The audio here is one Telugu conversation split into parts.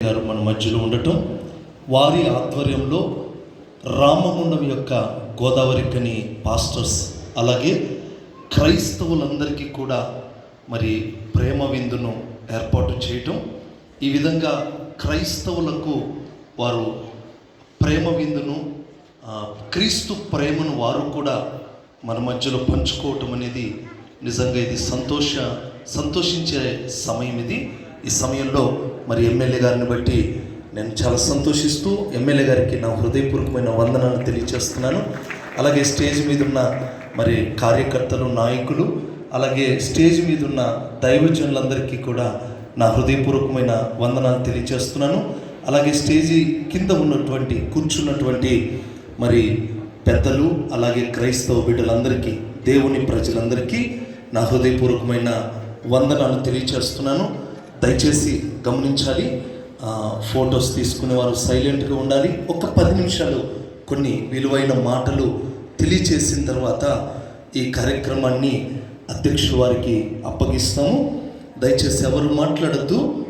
గారు మన మధ్యలో ఉండటం వారి ఆధ్వర్యంలో రామగుండం యొక్క గోదావరి కని పాస్టర్స్ అలాగే క్రైస్తవులందరికీ కూడా మరి ప్రేమ విందును ఏర్పాటు చేయటం ఈ విధంగా క్రైస్తవులకు వారు ప్రేమ విందును క్రీస్తు ప్రేమను వారు కూడా మన మధ్యలో పంచుకోవటం అనేది నిజంగా ఇది సంతోష సంతోషించే సమయం ఇది. ఈ సమయంలో మరి ఎమ్మెల్యే గారిని బట్టి నేను చాలా సంతోషిస్తూ ఎమ్మెల్యే గారికి నా హృదయపూర్వకమైన వందనాలు తెలియజేస్తున్నాను అలాగే స్టేజ్ మీద ఉన్న మరి కార్యకర్తలు నాయకులు అలాగే స్టేజ్ మీద ఉన్న దైవజనులందరికీ కూడా నా హృదయపూర్వకమైన వందనాలు తెలియజేస్తున్నాను అలాగే స్టేజీ కింద ఉన్నటువంటి కూర్చున్నటువంటి మరి పెద్దలు అలాగే క్రైస్తవ బిడ్డలందరికీ దేవుని ప్రజలందరికీ నా హృదయపూర్వకమైన వందనాలు తెలియచేస్తున్నాను. దయచేసి గమనించాలి. ఫొటోస్ తీసుకునేవారు సైలెంట్గా ఉండాలి. ఒక పది నిమిషాలు కొన్ని విలువైన మాటలు తెలియచేసిన తర్వాత ఈ కార్యక్రమాన్ని అధ్యక్షుల వారికి అప్పగిస్తాము. దయచేసి ఎవరు మాట్లాడద్దు.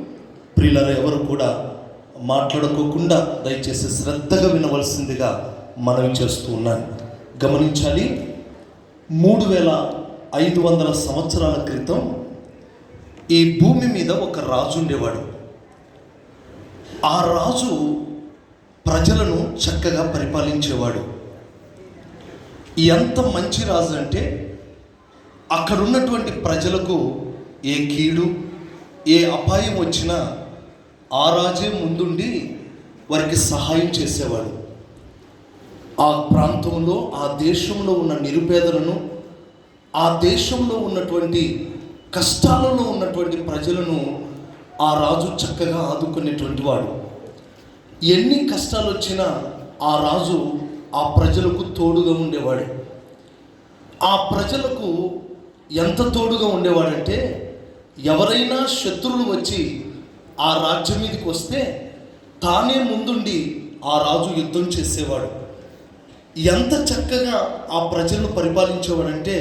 ప్రియులలో ఎవరు కూడా మాట్లాడుకోకుండా దయచేసి శ్రద్ధగా వినవలసిందిగా మనవి చేస్తూ ఉన్నాను. గమనించాలి. మూడు వేల ఐదు వందల సంవత్సరాల క్రితం ఈ భూమి మీద ఒక రాజు ఉండేవాడు. ఆ రాజు ప్రజలను చక్కగా పరిపాలించేవాడు. ఎంత మంచి రాజు అంటే అక్కడ ఉన్నటువంటి ప్రజలకు ఏ కీడు ఏ అపాయం వచ్చినా ఆ రాజే ముందుండి వారికి సహాయం చేసేవాడు. ఆ ప్రాంతంలో ఆ దేశంలో ఉన్న నిరుపేదలను ఆ దేశంలో ఉన్నటువంటి కష్టాలలో ఉన్నటువంటి ప్రజలను ఆ రాజు చక్కగా ఆదుకునేటువంటి వాడు. ఎన్ని కష్టాలు వచ్చినా ఆ రాజు ఆ ప్రజలకు తోడుగా ఉండేవాడు. ఆ ప్రజలకు ఎంత తోడుగా ఉండేవాడంటే ఎవరైనా శత్రువులు వచ్చి ఆ రాజ్యం మీదకి వస్తే తానే ముందుండి ఆ రాజు యుద్ధం చేసేవాడు. ఎంత చక్కగా ఆ ప్రజలను పరిపాలించేవాడంటే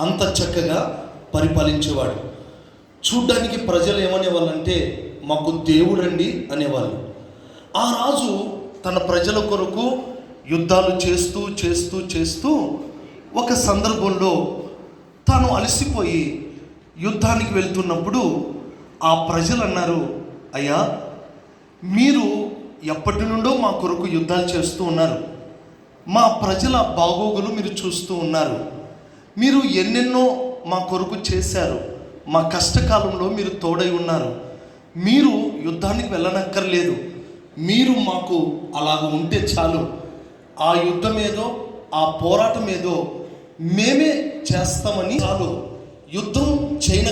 అంత చక్కగా పరిపాలించేవాడు. చూడ్డానికి ప్రజలు ఏమనేవాళ్ళంటే మాకు దేవుడండి అనేవాళ్ళు. ఆ రాజు తన ప్రజల కొరకు యుద్ధాలు చేస్తూ చేస్తూ చేస్తూ ఒక సందర్భంలో తాను అలసిపోయి యుద్ధానికి వెళ్తున్నప్పుడు ఆ ప్రజలు అన్నారు అయ్యా మీరు ఎప్పటి నుండో మా కొరకు యుద్ధాలు చేస్తూ ఉన్నారు. మా ప్రజల బాగోగులు మీరు చూస్తూ ఉన్నారు. మీరు ఎన్నెన్నో మా కొరకు చేశారు. మా కష్టకాలంలో మీరు తోడై ఉన్నారు. మీరు యుద్ధానికి వెళ్ళనక్కర్లేదు. మీరు మాకు అలాగ ఉంటే చాలు. ఆ యుద్ధం ఏదో ఆ పోరాటం ఏదో మేమే చేస్తామని చాలు. యుద్ధం చేయన